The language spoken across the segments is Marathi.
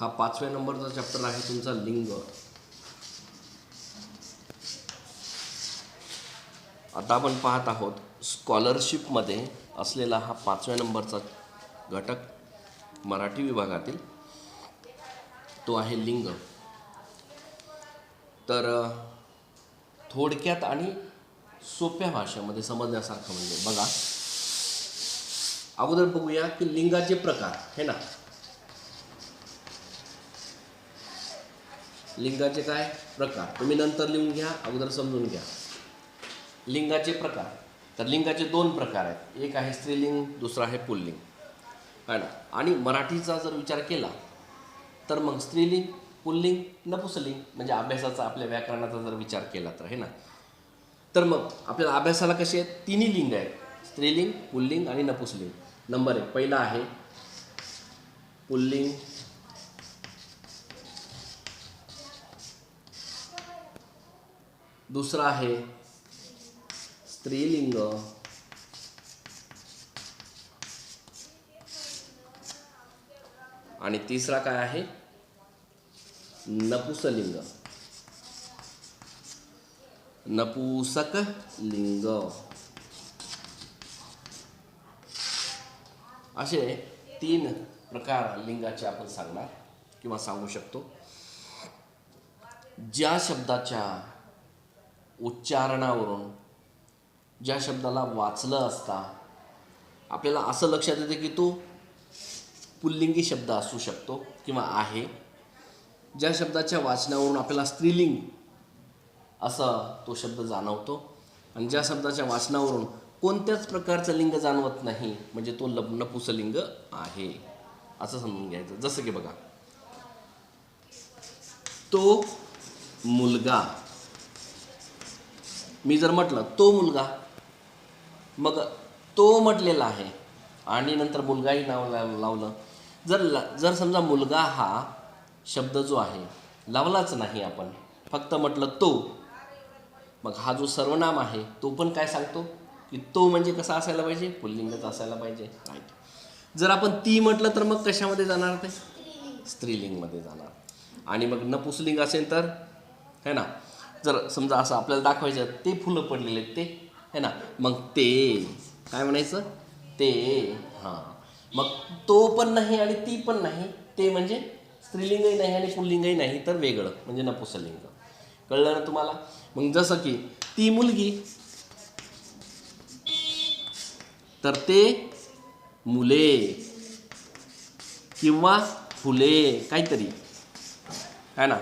हा पाचव्या नंबरचा चॅप्टर आहे तुमचा लिंग. आता आपण पाहत आहोत स्कॉलरशिपमध्ये असलेला हा पाचव्या नंबरचा घटक मराठी विभागातील तो आहे लिंग. तर थोडक्यात आणि सोप्या भाषेमध्ये समजण्यासारखं म्हणजे बघा. अगोदर बघूया की लिंगाचे प्रकार हे ना? लिंगाचे काय प्रकार? तुम्ही नंतर लिहून घ्या अगोदर समजून घ्या. लिंगाचे प्रकार. तर लिंगाचे दोन प्रकार आहेत. एक आहे स्त्रीलिंग दुसरा आहे पुल्लिंग. है ना? आणि मराठीचा जर विचार केला तर मग स्त्रीलिंग पुल्लिंग नपुसलिंग म्हणजे अभ्यासाचा आपल्या व्याकरणाचा जर विचार केला तर हे ना? तर मग आपल्याला अभ्यासाला कसे आहेत? तिन्ही लिंग आहेत. स्त्रीलिंग पुल्लिंग आणि नपुसलिंग. नंबर एक पहिला आहे पुल्लिंग दुसरा आहे स्त्रीलिंग. आणि तिसरा काय आहे? नपुसलिंग नपुसक लिंग असे तीन प्रकार लिंगाचे आपण सांगणार किंवा सांगू शकतो. ज्या शब्दाच्या उच्चारणावरून ज्या शब्दाला वाचलं असता आपल्याला असं लक्षात येतं की तो पुल्लिंगी शब्द असू शकतो किंवा आहे. ज्या शब्दाच्या वाचनावरून आपल्याला स्त्रीलिंग असा तो शब्द जाणवतो आणि ज्या शब्दाच्या वाचनावरून कोणत्याच प्रकारचं लिंग जाणवत नाही म्हणजे तो लग्न पुसलिंग आहे. असं समजून घ्यायचं. जसं की बघा तो मुलगा मी जर म्हटलं तो मुलगा. मग तो म्हटलेला आहे. आणि नंतर मुलगाही नाव लाव लावलं. जर ला जर समजा मुलगा हा शब्द जो आहे लावलाच नाही आपण. फक्त म्हटलं तो. मग हा जो सर्वनाम आहे तो पण काय सांगतो? की तो म्हणजे कसा असायला पाहिजे? पुल्लिंगच असायला पाहिजे. राईट जर आपण ती म्हटलं तर मग कशामध्ये जाणार ते? स्त्रीलिंगमध्ये जाणार. आणि मग नपुसलिंग असेल तर है ना? जर समजा असं आपल्याला दाखवायचं ते फुलं पडलेले आहेत ते. है ना? मग ते. काय म्हणायचं? ते. हां. मग तो पण नाही आणि ती पण नाही. ते म्हणजे स्त्रीलिंगही नाही आणि पुल्लिंगही नाही तर वेगळं. म्हणजे नपुसलिंग कळलं ना तुम्हाला? मग जसं की ती मुलगी तर ते मुले किंवा फुले काहीतरी. है ना?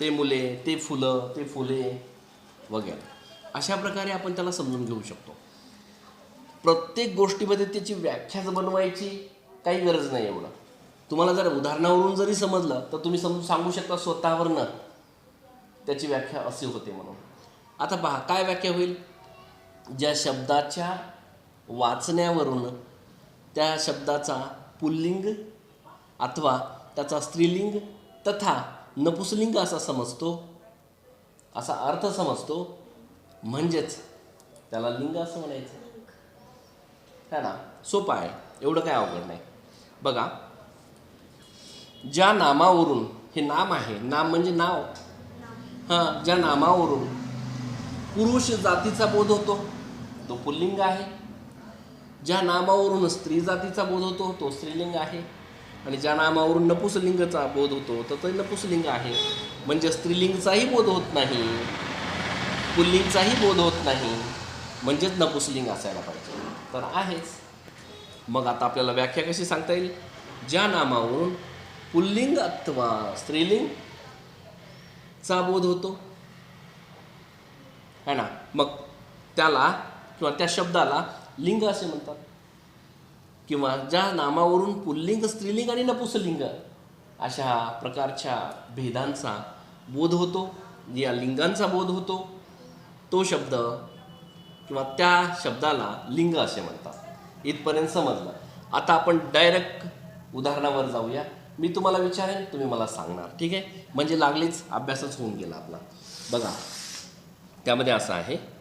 ते मुले ते फुलं ते फुले वगैरे. अशा प्रकारे आपण त्याला समजून घेऊ शकतो. प्रत्येक गोष्टीमध्ये त्याची व्याख्याच बनवायची काही गरज नाही एवढं. तुम्हाला जर उदाहरणावरून जरी समजलं तर तुम्ही समजू सांगू शकता स्वतःवरनं. त्याची व्याख्या अशी होते म्हणून. आता पहा काय व्याख्या होईल? ज्या शब्दाच्या वाचण्यावरून त्या शब्दाचा पुल्लिंग अथवा त्याचा स्त्रीलिंग तथा नपुसलिंग असा समजतो असा अर्थ समजतो म्हणजेच त्याला लिंग असं म्हणायचं. है ना? सोपं आहे. एवढं काय अवघड नाही. बघा ज्या नामावरून हे नाम आहे. नाम म्हणजे नाव. हां ज्या नामावरून पुरुष जातीचा बोध होतो तो पुल्लिंग आहे. ज्या नामावरून स्त्री जातीचा बोध होतो तो स्त्रीलिंग आहे. आणि ज्या नामावरून नपुसलिंगचा बोध होतो तर ते नपुसलिंग आहे. म्हणजे स्त्रीलिंगचाही बोध होत नाही. पुल्लिंगचाही बोध होत नाही. म्हणजेच नपुसलिंग असायला पाहिजे. तर आहेच. मग आता आपल्याला व्याख्या कशी सांगता येईल? ज्या नामावरून पुल्लिंग अथवा स्त्रीलिंग चा बोध होतो. है ना? मग त्याला किंवा त्या शब्दाला लिंग असे म्हणतात. किंवा ज्या नामावरून पुल्लिंग स्त्रीलिंग आणि नपुसलिंग अशा प्रकारच्या भेदांचा बोध होतो या लिंगांचा बोध होतो तो शब्द किंवा त्या शब्दाला लिंग असे म्हणतात. इथपर्यंत समजलं. आता आपण डायरेक्ट उदाहरणावर जाऊया. मी तुम्हाला विचारेन तुम्ही मला सांगणार. ठीक आहे? म्हणजे लागलीच अभ्यासच होऊन गेला आपला. बघा. त्यामध्ये असं आहे.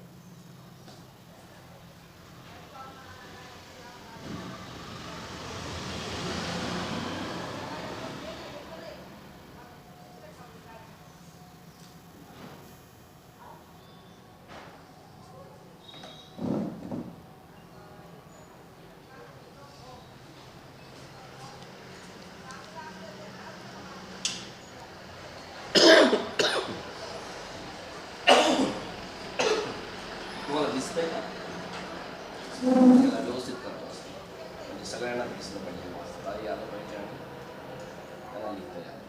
तुम्हाला दिसतंय का? त्याला व्यवस्थित करतो असतो म्हणजे सगळ्यांना दिसलं पाहिजे. वाचता आलं पाहिजे आणि त्याला लिहिता यावं